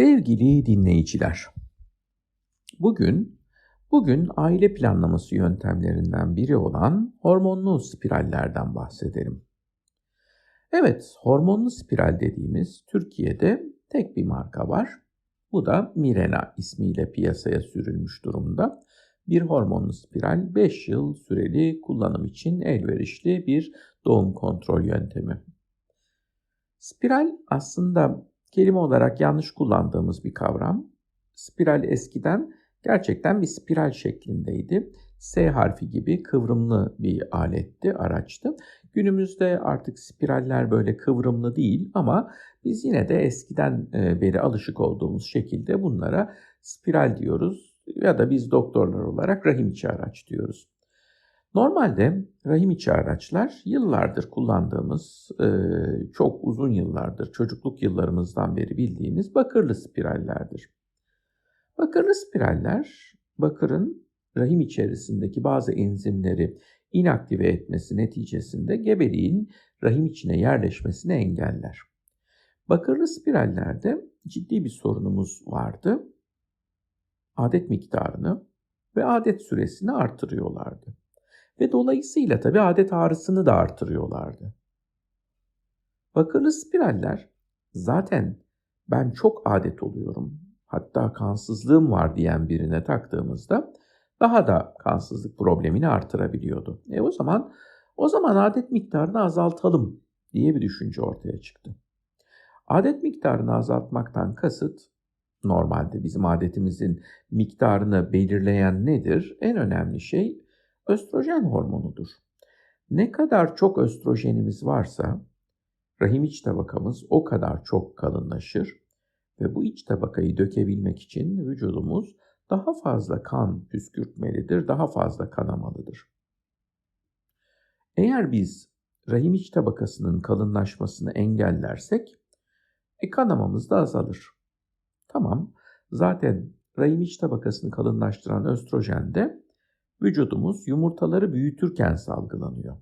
Sevgili dinleyiciler, bugün bugün aile planlaması yöntemlerinden biri olan hormonlu spirallerden bahsedelim. Evet, hormonlu spiral dediğimiz Türkiye'de tek bir marka var. Bu da Mirena ismiyle piyasaya sürülmüş durumda. Bir hormonlu spiral 5 yıl süreli kullanım için elverişli bir doğum kontrol yöntemi. Spiral aslında kelime olarak yanlış kullandığımız bir kavram. Spiral eskiden gerçekten bir spiral şeklindeydi. S harfi gibi kıvrımlı bir aletti, araçtı. Günümüzde artık spiraller böyle kıvrımlı değil ama biz yine de eskiden e, beri alışık olduğumuz şekilde bunlara spiral diyoruz ya da biz doktorlar olarak rahim içi araç diyoruz. Normalde rahim içi araçlar yıllardır kullandığımız, e, çok uzun yıllardır, çocukluk yıllarımızdan beri bildiğimiz bakırlı spirallerdir. Bakırlı spiraller, bakırın rahim içerisindeki bazı enzimleri inaktive etmesi neticesinde gebeliğin rahim içine yerleşmesini engeller. Bakırlı spirallerde ciddi bir sorunumuz vardı. Adet miktarını ve adet süresini artırıyorlardı. Ve dolayısıyla tabi adet ağrısını da artırıyorlardı. Bakırlı spiraller zaten ben çok adet oluyorum, hatta kansızlığım var diyen birine taktığımızda daha da kansızlık problemini artırabiliyordu. E o zaman o zaman adet miktarını azaltalım diye bir düşünce ortaya çıktı. Adet miktarını azaltmaktan kasıt normalde bizim adetimizin miktarını belirleyen nedir? En önemli şey östrojen hormonudur. Ne kadar çok östrojenimiz varsa rahim iç tabakamız o kadar çok kalınlaşır ve bu iç tabakayı dökebilmek için vücudumuz daha fazla kan püskürtmelidir, daha fazla kanamalıdır. Eğer biz rahim iç tabakasının kalınlaşmasını engellersek e, kanamamız da azalır. Tamam, zaten rahim iç tabakasını kalınlaştıran östrojen de vücudumuz yumurtaları büyütürken salgılanıyor.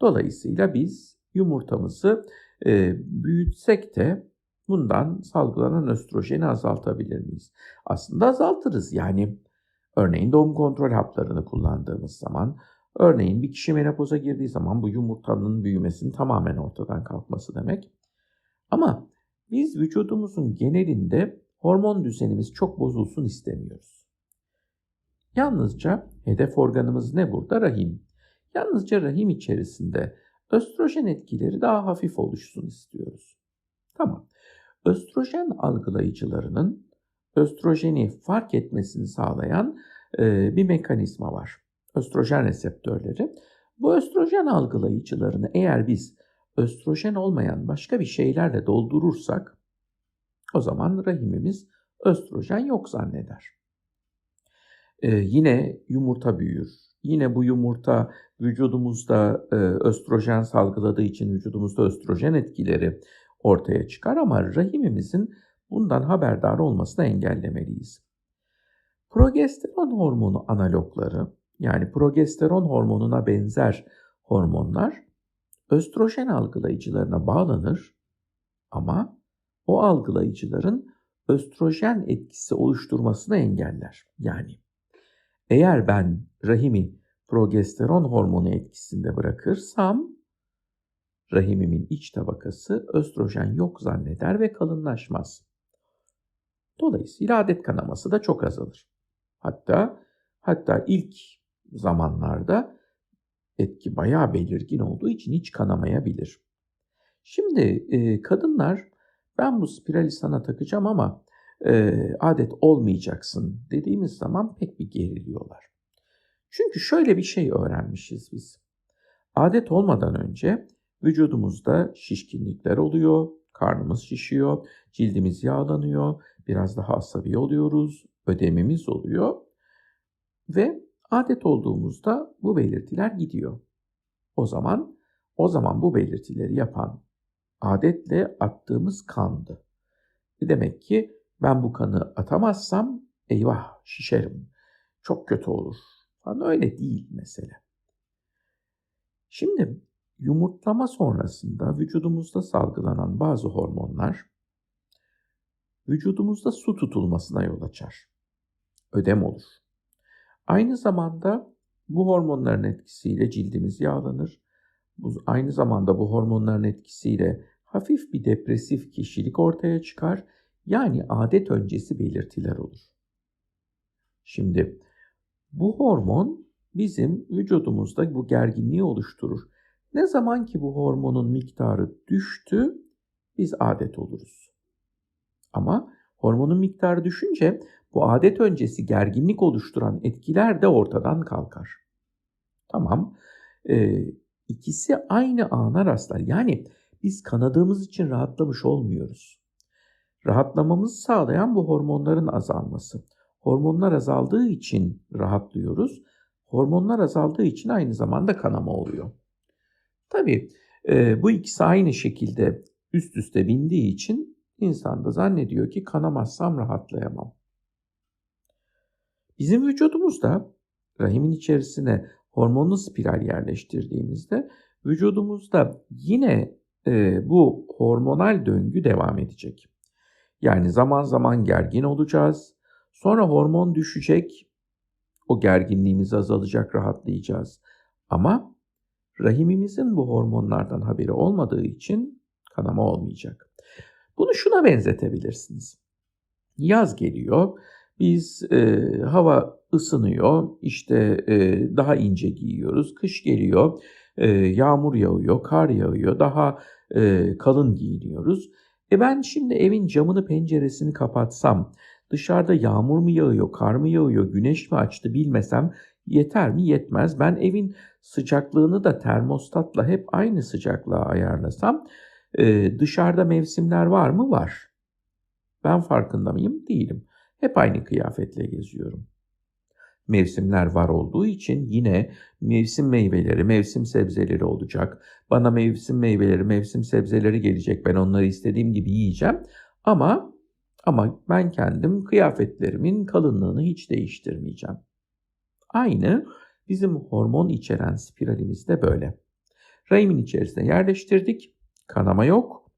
Dolayısıyla biz yumurtamızı e, büyütsek de bundan salgılanan östrojeni azaltabilir miyiz? Aslında azaltırız. Yani örneğin doğum kontrol haplarını kullandığımız zaman, örneğin bir kişi menopoza girdiği zaman bu yumurtanın büyümesinin tamamen ortadan kalkması demek. Ama biz vücudumuzun genelinde hormon düzenimiz çok bozulsun istemiyoruz. Yalnızca hedef organımız ne burada? Rahim. Yalnızca rahim içerisinde östrojen etkileri daha hafif oluşsun istiyoruz. Tamam. Östrojen algılayıcılarının östrojeni fark etmesini sağlayan e, bir mekanizma var. Östrojen reseptörleri. Bu östrojen algılayıcılarını eğer biz östrojen olmayan başka bir şeylerle doldurursak o zaman rahimimiz östrojen yok zanneder. Ee, yine yumurta büyür. Yine bu yumurta vücudumuzda e, östrojen salgıladığı için vücudumuzda östrojen etkileri ortaya çıkar ama rahimimizin bundan haberdar olmasını engellemeliyiz. Progesteron hormonu analogları yani progesteron hormonuna benzer hormonlar östrojen algılayıcılarına bağlanır ama o algılayıcıların östrojen etkisi oluşturmasını engeller. Yani eğer ben rahimi progesteron hormonu etkisinde bırakırsam rahimimin iç tabakası östrojen yok zanneder ve kalınlaşmaz. Dolayısıyla adet kanaması da çok azalır. Hatta hatta ilk zamanlarda etki bayağı belirgin olduğu için hiç kanamayabilir. Şimdi e, kadınlar ben bu spirali sana takacağım ama e, adet olmayacaksın dediğimiz zaman pek bir geriliyorlar. Çünkü şöyle bir şey öğrenmişiz biz. Adet olmadan önce vücudumuzda şişkinlikler oluyor, karnımız şişiyor, cildimiz yağlanıyor, biraz daha asabi oluyoruz, ödemimiz oluyor ve adet olduğumuzda bu belirtiler gidiyor. O zaman o zaman bu belirtileri yapan adetle attığımız kandı. Demek ki ben bu kanı atamazsam eyvah şişerim. Çok kötü olur. Falan öyle değil mesele. Şimdi yumurtlama sonrasında vücudumuzda salgılanan bazı hormonlar vücudumuzda su tutulmasına yol açar. Ödem olur. Aynı zamanda bu hormonların etkisiyle cildimiz yağlanır. Bu, aynı zamanda bu hormonların etkisiyle hafif bir depresif kişilik ortaya çıkar. Yani adet öncesi belirtiler olur. Şimdi bu hormon bizim vücudumuzda bu gerginliği oluşturur. Ne zaman ki bu hormonun miktarı düştü, biz adet oluruz. Ama hormonun miktarı düşünce bu adet öncesi gerginlik oluşturan etkiler de ortadan kalkar. Tamam, ee, ikisi aynı ana rastlar. Yani biz kanadığımız için rahatlamış olmuyoruz. Rahatlamamızı sağlayan bu hormonların azalması. Hormonlar azaldığı için rahatlıyoruz. Hormonlar azaldığı için aynı zamanda kanama oluyor. Tabii e, bu ikisi aynı şekilde üst üste bindiği için insan da zannediyor ki kanamazsam rahatlayamam. Bizim vücudumuzda rahimin içerisine hormonlu spiral yerleştirdiğimizde vücudumuzda yine e, bu hormonal döngü devam edecek. Yani zaman zaman gergin olacağız. Sonra hormon düşecek. O gerginliğimiz azalacak, rahatlayacağız. Ama rahimimizin bu hormonlardan haberi olmadığı için kanama olmayacak. Bunu şuna benzetebilirsiniz. Yaz geliyor, biz e, hava ısınıyor, işte e, daha ince giyiyoruz. Kış geliyor, e, yağmur yağıyor, kar yağıyor, daha e, kalın giyiniyoruz. E ben şimdi evin camını penceresini kapatsam, dışarıda yağmur mu yağıyor, kar mı yağıyor, güneş mi açtı bilmesem yeter mi yetmez. Ben evin sıcaklığını da termostatla hep aynı sıcaklığa ayarlasam e, dışarıda mevsimler var mı? Var. Ben farkında mıyım? Değilim. Hep aynı kıyafetle geziyorum. Mevsimler var olduğu için yine mevsim meyveleri, mevsim sebzeleri olacak. Bana mevsim meyveleri, mevsim sebzeleri gelecek. Ben onları istediğim gibi yiyeceğim. Ama ama ben kendim kıyafetlerimin kalınlığını hiç değiştirmeyeceğim. Aynı bizim hormon içeren spiralimiz de böyle. Rahimin içerisine yerleştirdik. Kanama yok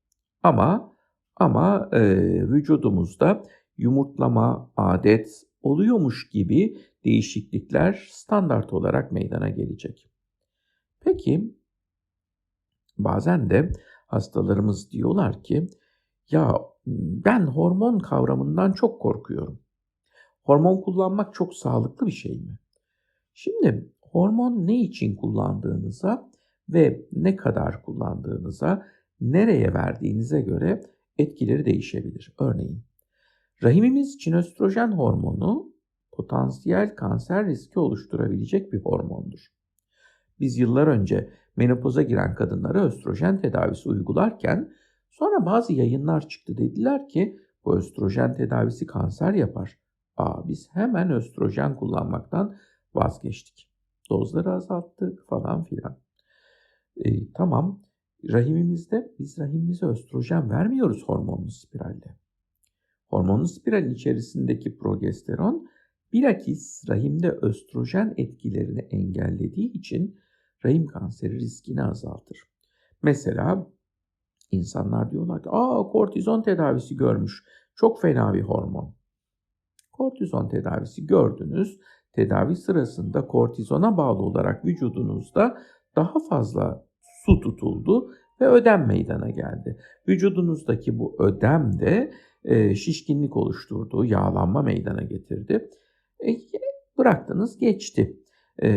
ama ama e, vücudumuzda yumurtlama, adet oluyormuş gibi değişiklikler standart olarak meydana gelecek. Peki bazen de hastalarımız diyorlar ki ya ben hormon kavramından çok korkuyorum. Hormon kullanmak çok sağlıklı bir şey mi? Şimdi hormon ne için kullandığınıza ve ne kadar kullandığınıza, nereye verdiğinize göre etkileri değişebilir. Örneğin rahimimiz için östrojen hormonu potansiyel kanser riski oluşturabilecek bir hormondur. Biz yıllar önce menopoza giren kadınlara östrojen tedavisi uygularken sonra bazı yayınlar çıktı dediler ki bu östrojen tedavisi kanser yapar. Aa, biz hemen östrojen kullanmaktan vazgeçtik. Dozları azalttık falan filan. E, tamam rahimimizde biz rahimimize östrojen vermiyoruz hormonlu spiralde. Hormonlu spiralin içerisindeki progesteron bilakis rahimde östrojen etkilerini engellediği için rahim kanseri riskini azaltır. Mesela insanlar diyorlar ki aa kortizon tedavisi görmüş. Çok fena bir hormon. Kortizon tedavisi gördünüz. Tedavi sırasında kortizona bağlı olarak vücudunuzda daha fazla su tutuldu ve ödem meydana geldi. Vücudunuzdaki bu ödem de e, şişkinlik oluşturdu, yağlanma meydana getirdi. E, bıraktınız geçti e,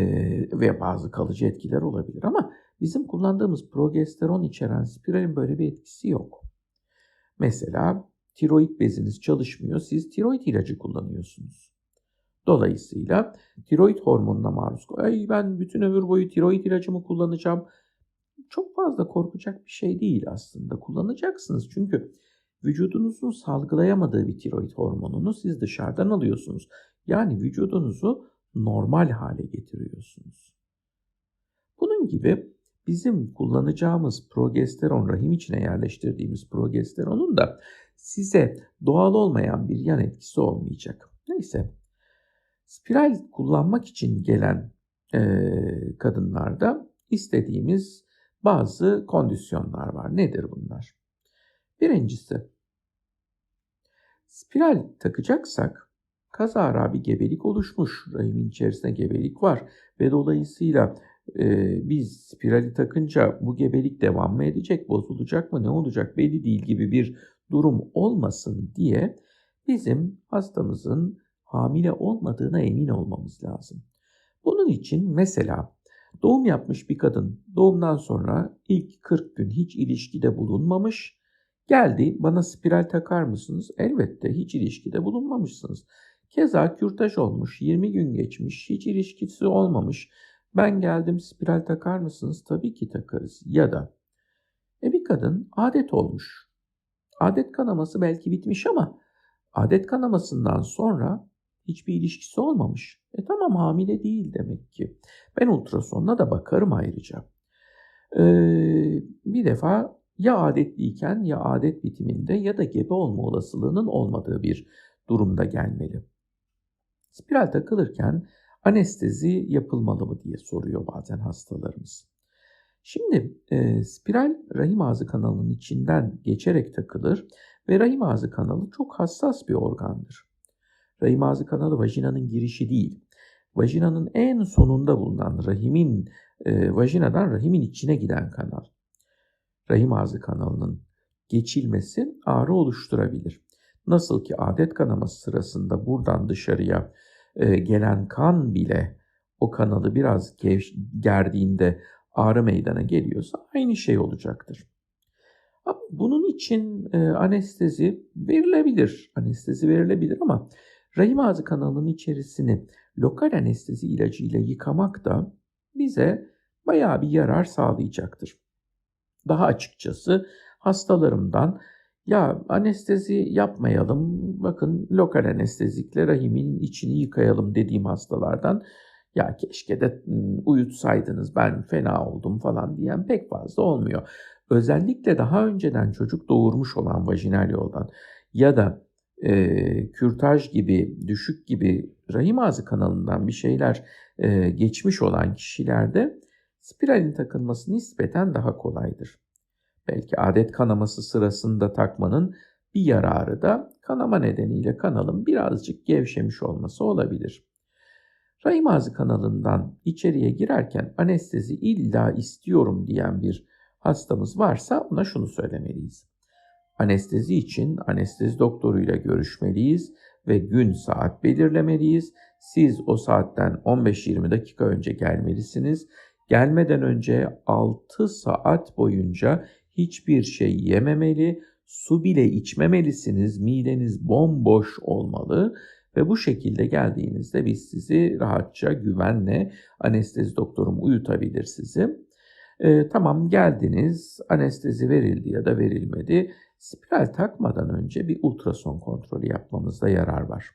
ve bazı kalıcı etkiler olabilir ama bizim kullandığımız progesteron içeren spiralin böyle bir etkisi yok. Mesela tiroid beziniz çalışmıyor, siz tiroid ilacı kullanıyorsunuz. Dolayısıyla tiroid hormonuna maruz Ay ben bütün ömür boyu tiroid ilacımı kullanacağım. Çok fazla korkacak bir şey değil aslında. Kullanacaksınız çünkü vücudunuzun salgılayamadığı bir tiroid hormonunu siz dışarıdan alıyorsunuz. Yani vücudunuzu normal hale getiriyorsunuz. Bunun gibi bizim kullanacağımız progesteron, rahim içine yerleştirdiğimiz progesteronun da size doğal olmayan bir yan etkisi olmayacak. Neyse, spiral kullanmak için gelen e, kadınlarda istediğimiz bazı kondisyonlar var. Nedir bunlar? Birincisi, Spiral takacaksak kazara bir gebelik oluşmuş. Rahimin içerisinde gebelik var ve dolayısıyla e, biz spirali takınca bu gebelik devam mı edecek, bozulacak mı, ne olacak belli değil gibi bir durum olmasın diye bizim hastamızın hamile olmadığına emin olmamız lazım. Bunun için mesela doğum yapmış bir kadın doğumdan sonra ilk 40 gün hiç ilişkide bulunmamış, geldi bana spiral takar mısınız? Elbette hiç ilişkide bulunmamışsınız. Keza kürtaj olmuş, 20 gün geçmiş, hiç ilişkisi olmamış. Ben geldim spiral takar mısınız? Tabii ki takarız. Ya da e bir kadın adet olmuş. Adet kanaması belki bitmiş ama adet kanamasından sonra hiçbir ilişkisi olmamış. E tamam hamile değil demek ki. Ben ultrasonla da bakarım ayrıca. Ee, bir defa ya adetliyken ya adet bitiminde ya da gebe olma olasılığının olmadığı bir durumda gelmeli. Spiral takılırken anestezi yapılmalı mı diye soruyor bazen hastalarımız. Şimdi e, spiral rahim ağzı kanalının içinden geçerek takılır ve rahim ağzı kanalı çok hassas bir organdır. Rahim ağzı kanalı vajinanın girişi değil, vajinanın en sonunda bulunan rahimin, e, vajinadan rahimin içine giden kanal. Rahim ağzı kanalının geçilmesi ağrı oluşturabilir. Nasıl ki adet kanaması sırasında buradan dışarıya e, gelen kan bile o kanalı biraz gev- gerdiğinde ağrı meydana geliyorsa aynı şey olacaktır. Ama bunun için e, anestezi verilebilir. Anestezi verilebilir ama rahim ağzı kanalının içerisini lokal anestezi ilacıyla yıkamak da bize bayağı bir yarar sağlayacaktır. Daha açıkçası hastalarımdan ya anestezi yapmayalım, bakın lokal anestezikle rahimin içini yıkayalım dediğim hastalardan ya keşke de uyutsaydınız ben fena oldum falan diyen pek fazla olmuyor. Özellikle daha önceden çocuk doğurmuş olan vajinal yoldan ya da e, kürtaj gibi, düşük gibi rahim ağzı kanalından bir şeyler e, geçmiş olan kişilerde spiralin takılması nispeten daha kolaydır. Belki adet kanaması sırasında takmanın bir yararı da kanama nedeniyle kanalın birazcık gevşemiş olması olabilir. Rahim ağzı kanalından içeriye girerken anestezi illa istiyorum diyen bir hastamız varsa ona şunu söylemeliyiz. Anestezi için anestezi doktoruyla görüşmeliyiz ve gün saat belirlemeliyiz. Siz o saatten 15-20 dakika önce gelmelisiniz. Gelmeden önce 6 saat boyunca hiçbir şey yememeli, su bile içmemelisiniz. Mideniz bomboş olmalı ve bu şekilde geldiğinizde biz sizi rahatça, güvenle anestezi doktorum uyutabilir sizi. E, tamam geldiniz, anestezi verildi ya da verilmedi. Spiral takmadan önce bir ultrason kontrolü yapmamızda yarar var.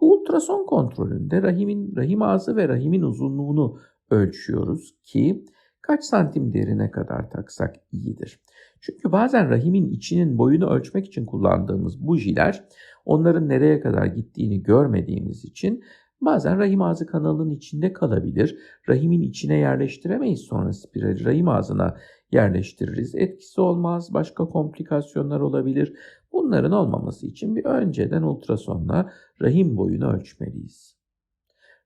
Bu ultrason kontrolünde rahimin rahim ağzı ve rahimin uzunluğunu ölçüyoruz ki kaç santim derine kadar taksak iyidir. Çünkü bazen rahimin içinin boyunu ölçmek için kullandığımız bujiler onların nereye kadar gittiğini görmediğimiz için bazen rahim ağzı kanalının içinde kalabilir. Rahimin içine yerleştiremeyiz sonra spirali rahim ağzına yerleştiririz. Etkisi olmaz, başka komplikasyonlar olabilir. Bunların olmaması için bir önceden ultrasonla rahim boyunu ölçmeliyiz.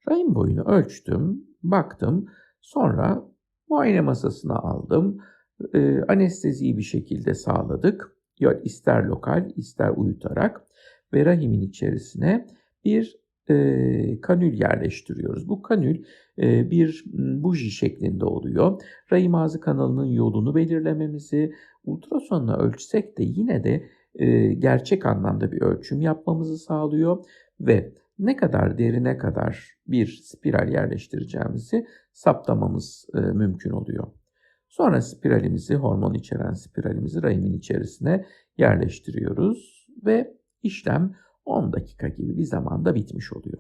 Rahim boyunu ölçtüm, baktım, sonra muayene masasına aldım. E, anesteziyi bir şekilde sağladık. Ya ister lokal, ister uyutarak ve rahimin içerisine bir e, kanül yerleştiriyoruz. Bu kanül e, bir buji şeklinde oluyor. Rahim ağzı kanalının yolunu belirlememizi ultrasonla ölçsek de yine de e, gerçek anlamda bir ölçüm yapmamızı sağlıyor ve ne kadar derine kadar bir spiral yerleştireceğimizi saptamamız e, mümkün oluyor. Sonra spiralimizi, hormon içeren spiralimizi rahimin içerisine yerleştiriyoruz ve işlem 10 dakika gibi bir zamanda bitmiş oluyor.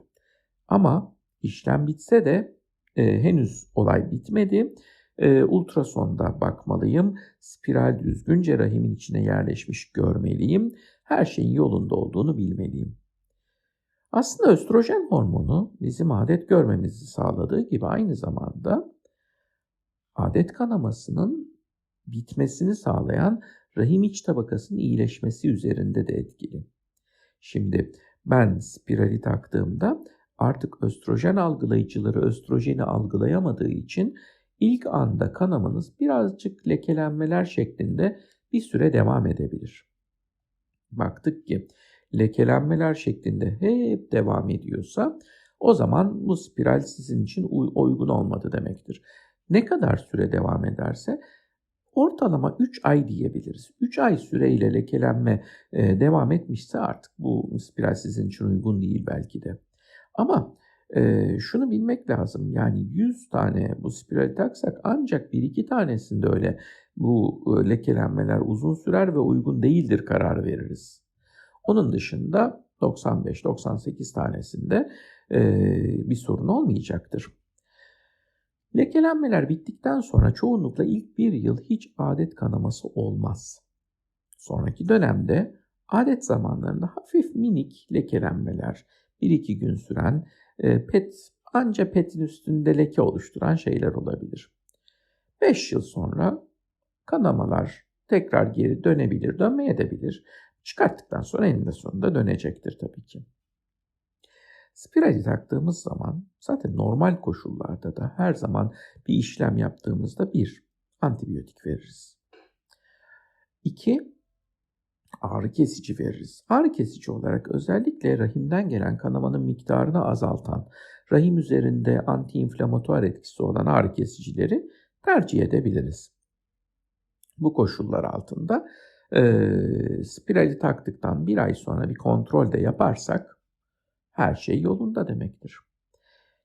Ama işlem bitse de e, henüz olay bitmedi. E, ultrasonda bakmalıyım. Spiral düzgünce rahimin içine yerleşmiş görmeliyim. Her şeyin yolunda olduğunu bilmeliyim. Aslında östrojen hormonu bizim adet görmemizi sağladığı gibi aynı zamanda adet kanamasının bitmesini sağlayan rahim iç tabakasının iyileşmesi üzerinde de etkili. Şimdi ben spirali taktığımda artık östrojen algılayıcıları östrojeni algılayamadığı için ilk anda kanamanız birazcık lekelenmeler şeklinde bir süre devam edebilir. Baktık ki lekelenmeler şeklinde hep devam ediyorsa o zaman bu spiral sizin için uygun olmadı demektir. Ne kadar süre devam ederse ortalama 3 ay diyebiliriz. 3 ay süreyle lekelenme e, devam etmişse artık bu spiral sizin için uygun değil belki de. Ama e, şunu bilmek lazım yani 100 tane bu spiral taksak ancak 1-2 tanesinde öyle bu e, lekelenmeler uzun sürer ve uygun değildir karar veririz. Onun dışında 95-98 tanesinde e, bir sorun olmayacaktır. Lekelenmeler bittikten sonra çoğunlukla ilk bir yıl hiç adet kanaması olmaz. Sonraki dönemde adet zamanlarında hafif minik lekelenmeler, 1-2 gün süren e, pet anca petin üstünde leke oluşturan şeyler olabilir. 5 yıl sonra kanamalar tekrar geri dönebilir, dönmeye de bilir. Çıkarttıktan sonra eninde sonunda dönecektir tabii ki. Spirali taktığımız zaman zaten normal koşullarda da her zaman bir işlem yaptığımızda bir antibiyotik veririz. İki ağrı kesici veririz. Ağrı kesici olarak özellikle rahimden gelen kanamanın miktarını azaltan, rahim üzerinde antiinflamatuar etkisi olan ağrı kesicileri tercih edebiliriz. Bu koşullar altında e, spirali taktıktan bir ay sonra bir kontrol de yaparsak her şey yolunda demektir.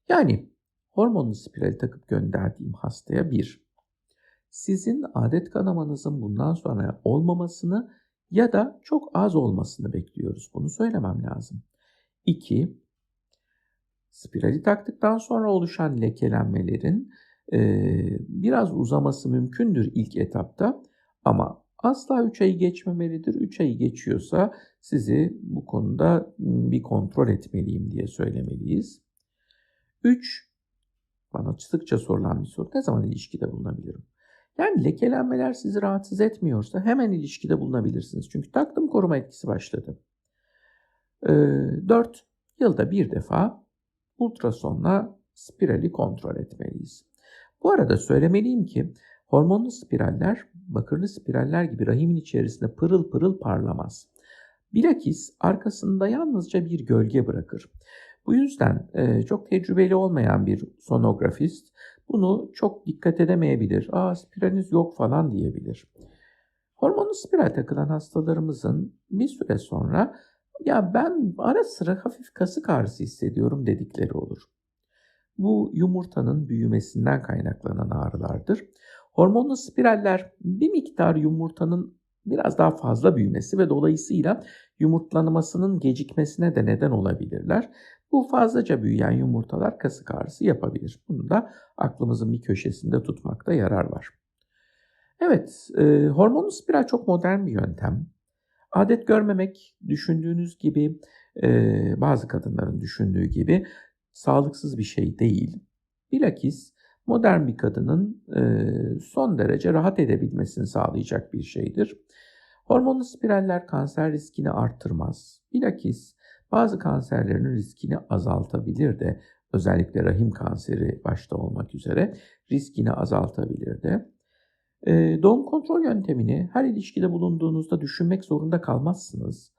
Yani hormonlu spirali takıp gönderdiğim hastaya bir, sizin adet kanamanızın bundan sonra olmamasını ya da çok az olmasını bekliyoruz. Bunu söylemem lazım. 2. Spirali taktıktan sonra oluşan lekelenmelerin e, biraz uzaması mümkündür ilk etapta ama asla 3 ayı geçmemelidir. 3 ayı geçiyorsa sizi bu konuda bir kontrol etmeliyim diye söylemeliyiz. 3. Bana sıkça sorulan bir soru. Ne zaman ilişkide bulunabilirim? Yani lekelenmeler sizi rahatsız etmiyorsa hemen ilişkide bulunabilirsiniz. Çünkü taktım koruma etkisi başladı. Ee, 4. Yılda bir defa ultrasonla spirali kontrol etmeliyiz. Bu arada söylemeliyim ki hormonlu spiraller bakırlı spiraller gibi rahimin içerisinde pırıl pırıl parlamaz. Bilakis arkasında yalnızca bir gölge bırakır. Bu yüzden e, çok tecrübeli olmayan bir sonografist bunu çok dikkat edemeyebilir. Aa spiraliniz yok falan diyebilir. Hormonlu spiral takılan hastalarımızın bir süre sonra ya ben ara sıra hafif kasık ağrısı hissediyorum dedikleri olur. Bu yumurtanın büyümesinden kaynaklanan ağrılardır. Hormonlu spiraller bir miktar yumurtanın biraz daha fazla büyümesi ve dolayısıyla yumurtlanmasının gecikmesine de neden olabilirler. Bu fazlaca büyüyen yumurtalar kasık ağrısı yapabilir. Bunu da aklımızın bir köşesinde tutmakta yarar var. Evet, e, hormonlu spiral çok modern bir yöntem. Adet görmemek düşündüğünüz gibi, e, bazı kadınların düşündüğü gibi sağlıksız bir şey değil. Bilakis modern bir kadının e, son derece rahat edebilmesini sağlayacak bir şeydir. Hormonlu spiraller kanser riskini arttırmaz. Bilakis bazı kanserlerin riskini azaltabilir de özellikle rahim kanseri başta olmak üzere riskini azaltabilir de. E, doğum kontrol yöntemini her ilişkide bulunduğunuzda düşünmek zorunda kalmazsınız.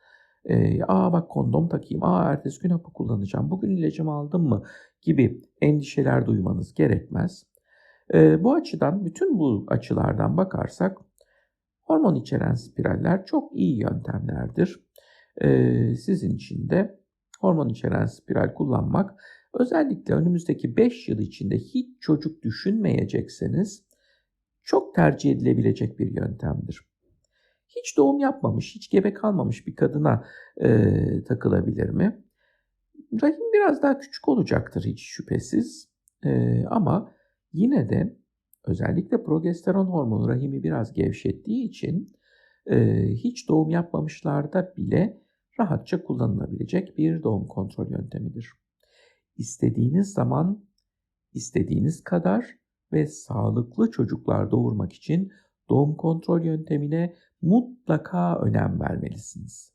E, aa bak kondom takayım, aa ertesi gün hapı kullanacağım, bugün ilacımı aldım mı gibi endişeler duymanız gerekmez. E, bu açıdan bütün bu açılardan bakarsak hormon içeren spiraller çok iyi yöntemlerdir e, sizin için de hormon içeren spiral kullanmak özellikle önümüzdeki 5 yıl içinde hiç çocuk düşünmeyecekseniz çok tercih edilebilecek bir yöntemdir. Hiç doğum yapmamış, hiç gebe kalmamış bir kadına e, takılabilir mi? Rahim biraz daha küçük olacaktır hiç şüphesiz. E, ama yine de özellikle progesteron hormonu rahimi biraz gevşettiği için e, hiç doğum yapmamışlarda bile rahatça kullanılabilecek bir doğum kontrol yöntemidir. İstediğiniz zaman, istediğiniz kadar ve sağlıklı çocuklar doğurmak için doğum kontrol yöntemine mutlaka önem vermelisiniz.